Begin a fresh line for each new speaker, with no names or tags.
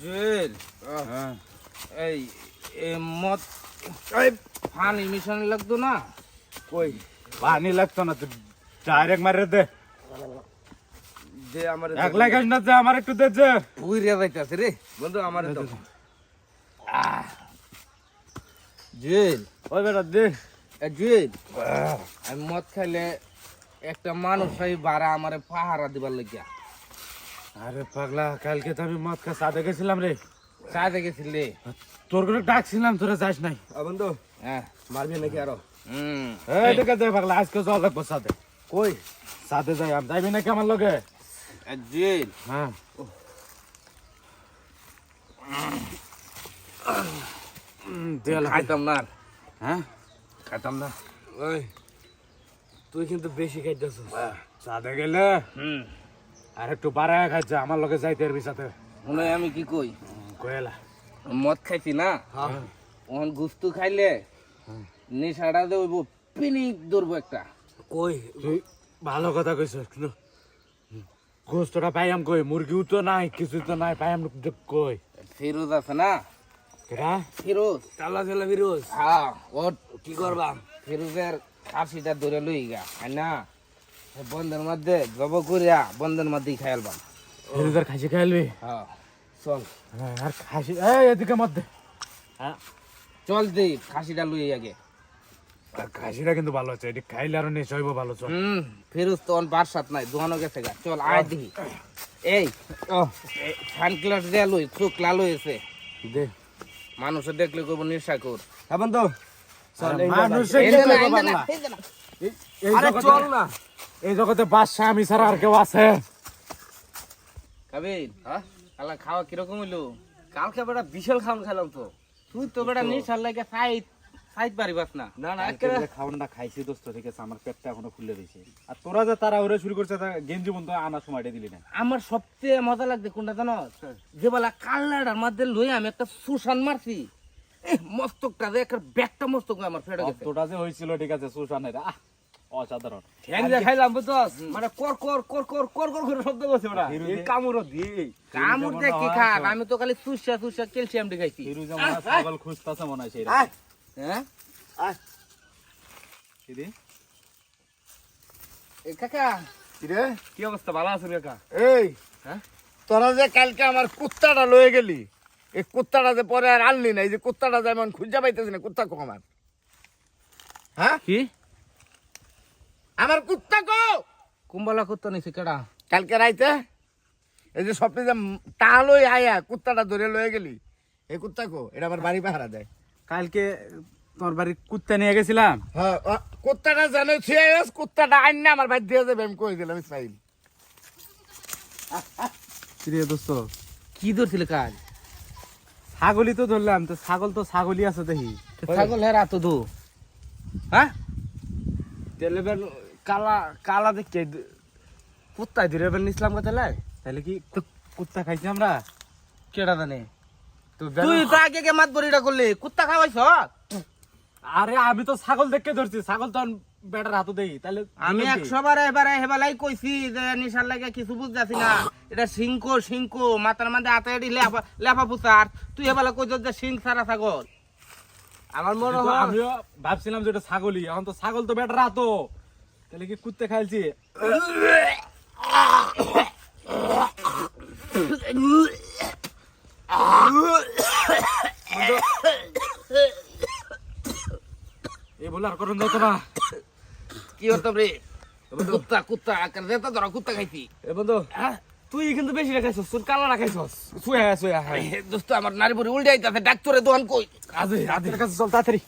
জুয়েল
হ্যাঁ।
এই মদ এই পানি মিশানি লাগতো না?
কই? পানি লাগতো না তুই ডাইরেক্ট মারে দে।
যে আমার
না যে আমার একটু দে যে।
যাইতাছে রে। বন্ধু আমার জুয়েল।
ওই বেটা দে।
জুয়েল আমি মদ খাইলে একটা মানুষ বাড়া আমারে পাহারা দিবার লাগিয়া।
আরে পাগলা কালকে তো আমি মদ খা সাদে গেছিলাম রে।
সাথে গেছিলে
তোর করে ডাকছিলাম তোরা যাস নাই।
বন্ধু
হ্যাঁ।
মারবি নাকি আরও?
হুম।
এই ঠিক আছে পাগলা আজকে জল লাগবো সাদে
কই?
সাদে যাই আমি যাইবি নাকি আমার লগে?
এ জুয়েল
হ্যাঁ।
খাইতাম না আর।
হ্যাঁ?
খাইতাম না।
ওই তুই কিন্তু বেশি খাইতেছ
সাদে গেলে?
হুম।
আর একটু বাড়ায় খাইছে আমার লগে যাইতে এর সাথে
মনে আমি কি কই?
কয়েলা।
মদ খাইছি না? ওখান গুস্তু খাইলে নেশাটা দেবো পিনিক ধরবো একটা।
কই?
তুই ভালো কথা কইছ কিন্তু গোস্তটা পাইয়াম কই? মুরগিও তো নাই কিছু তো নাই পাইয়াম কই?
ফিরোজ আছে না?
কেডা?
ফিরোজ।
চালা চালা বিরোজ
হ্যাঁ ও
কি করবা?
ফিরোজের কাশিটা ধরে লই গা হয় না? বন্ধের মধ্যে জব করিয়া বন্ধের মধ্যেই খাইলবাম
ফিরোজের খাসি খাইলবি
হ্যাঁ চল।
হ্যাঁ, আর খাসি এই এদিকে মধ্যে। হ্যাঁ
চল দি খাসিটা লই আগে।
আর খাসিটা কিন্তু ভালো আছে এটি খাইলে আরও হইবো ভালো চল।
হুম ফিরোজ তো অন বারসাত নাই দোকানও গেছে গা। চল আয় দেখি। এই
ও।
সানগ্লাস দেয়া লই চোখ লাল হয়েছে
দে।
মানুষে দেখলে কইব নেশা কর।
হ্যাঁ বন্ধু। চল
মানুষে
না,
আরে চল না।
এই জগতে বাদশা আমি ছাড়া আর কেউ আছে।
কাবির হ্যাঁ? খাওয়া কীরকম হইল?
কালকে বেটা বিশাল খাওয়ান খেলাম তো।
তুই তো বেটা নেশার লাগে সাইড সাইড পারিবাস না।
না না
আজকে খাইছি দোস্ত ঠিক আছে? আমার পেটটা এখনও ফুলে রয়েছে আর তোরা যে তারা ওরে শুরু করছে গেঞ্জি বন্ধ আনার সময়টা দিলি না।
আমার সবচেয়ে মজা লাগছে কোনটা জানো? যে বেলা কাল্লাটার মধ্যে লই আমি একটা সুশান মারছি। মস্তকটা যে একটা ব্যাগটা মস্তক আমার ফেড়ে গেছে।
তোটা যে হয়েছিল ঠিক আছে সুশানের। আহ! অসাধারণ।
খাইলাম বুঝছস? মানে কর কর কর কর কর কর করে শব্দ করছে এই কামড়
কামড় দিয়ে কি খান আমি তো খালি সুসা সুসা ক্যালসিয়াম খাইছি।
হিরু খুঁজতেছে মনে হয় সেই
হ্যাঁ?
আয়
কিরে?
এ কাকা
কিরে?
কি অবস্থা? ভালো আছো কাকা?
এই
হ্যাঁ?
তোরা যে কালকে আমার কুত্তাটা লয়ে গেলি এই কুত্তাটা যে পরে আর আনলি না এই যে কুত্তাটা যেমন খুঁজা পাইতেছি না কুত্তা কো আমার হ্যাঁ?
কি?
আমার কুত্তা কো।
কুম্বলা কুত্তা নিছে কেডা?
কালকে রাইতে এই যে স্বপ্নে যে টা লই আয়া কুত্তাটা ধরে লয়ে গেলি। এই কুত্তা কো এটা আমার বাড়ি পাহারা দেয়।
কালকে তোর বাড়ি কুত্তা নিয়ে গেছিলাম
হ্যাঁ কুত্তাটা জানো ছুঁয়ে কুত্তাটা আইন না আমার বাড়ি দিয়ে যাবে আমি কই দিলাম ইসমাইল।
কিরে দোস্ত
কি ধরছিল কাজ?
ছাগলই তো ধরলাম তো ছাগল তো ছাগলই আছে দেখি।
ছাগল হেরা তো দু। হ্যাঁ?
কালা কালা দেখে কুত্তাই ধরে বেল নিছিলাম কথা লাই? তাহলে কি কুত্তা খাইছি আমরা?
কেডা জানে? তুই তো আগে কে মাত বড়িটা করলি। কুত্তা খাওয়াইছ?
আরে আমি তো ছাগল দেখে ধরছি। ছাগল তো বেটার হাতে দেই। তাহলে
আমি একশো বার এবারে হেবালাই কইছি যে নিশার লাগে কিছু বুঝতেছি না। এটা সিংকো সিংকো মাথার মধ্যে হাতে এটি লেফা লেফা পুষার তুই হেবালা কইছ যে সিং সারা ছাগল।
আমার মনে হয়
আমিও ভাবছিলাম যে এটা ছাগলই। এখন তো ছাগল তো বেটার হাতো তাহলে কি কুত্তে খাইছি? এই বলে আর করুন যাইতো না।
কি হতাম রে? কুত্তা কুত্তা আকার যেতে ধরা কুত্তা খাইছি।
এ বন্ধু তুই কিন্তু বেশি রাখাইছস তোর কালা রাখাইছস শুয়ে হ্যাঁ শুয়ে হ্যাঁ
দোস্ত আমার নারী পরে উল্টে আইতাছে ডাক্তারে দোকান কই?
আজে আজের কাছে চল তাড়াতাড়ি।